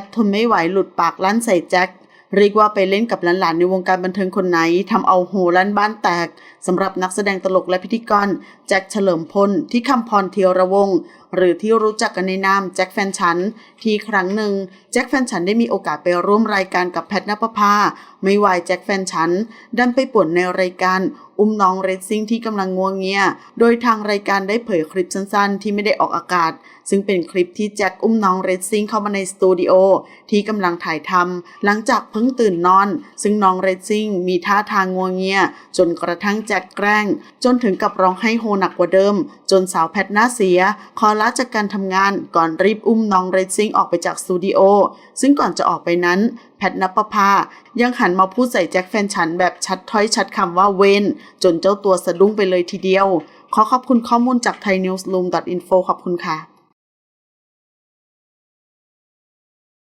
ททนไม่ไหวหลุดปากลั่นใส่แจ็คเรียกว่าไปเล่นกับหลานๆในวงการบันเทิงคนไหนทำเอาโหลั่นบ้านแตกสำหรับนักแสดงตลกและพิธีกรแจ็คเฉลิมพลที่คำพรเทียระวง หรือที่รู้จักกันในนามแจ็คแฟนฉัน ที่ครั้งหนึ่งแจ็คแฟนฉันได้มีโอกาสไปร่วมรายการกับแพทนปภาไม่วายแจ็คแฟนฉัน ดันไปป่วนในรายการ อุ้มน้องเรซซิ่งที่กำลังงัวงเงีย โดยทางรายการได้เผยคลิปสั้นๆ ที่ไม่ได้ออกอากาศ ซึ่งเป็นคลิปที่แจ็คอุ้มน้องเรซซิ่งเข้ามาในสตูดิโอที่กำลังถ่ายทำหลังจากเพิ่งตื่นนอน ซึ่งน้องเรซซิ่งมีท่าทางงัวงเงีย จนกระทั่งแจ็คแกล้ง จนถึงกับร้องไห้โฮหนักกว่าเดิม จนสาวแพทหน้าเสีย ขอลาจากการทำงานก่อนรีบอุ้มน้องเรซซิ่งออกไปจากสตูดิโอซึ่งก่อนจะออกไปนั้น พทนปภายังหันมาพูดใส่แจ็คแฟนฉันแบบชัดถ้อยชัดคำว่าเวนจนเจ้าตัวสะดุ้งไปเลยทีเดียว ขอขอบคุณข้อมูลจาก thaiNewsroom.info ขอบคุณค่ะ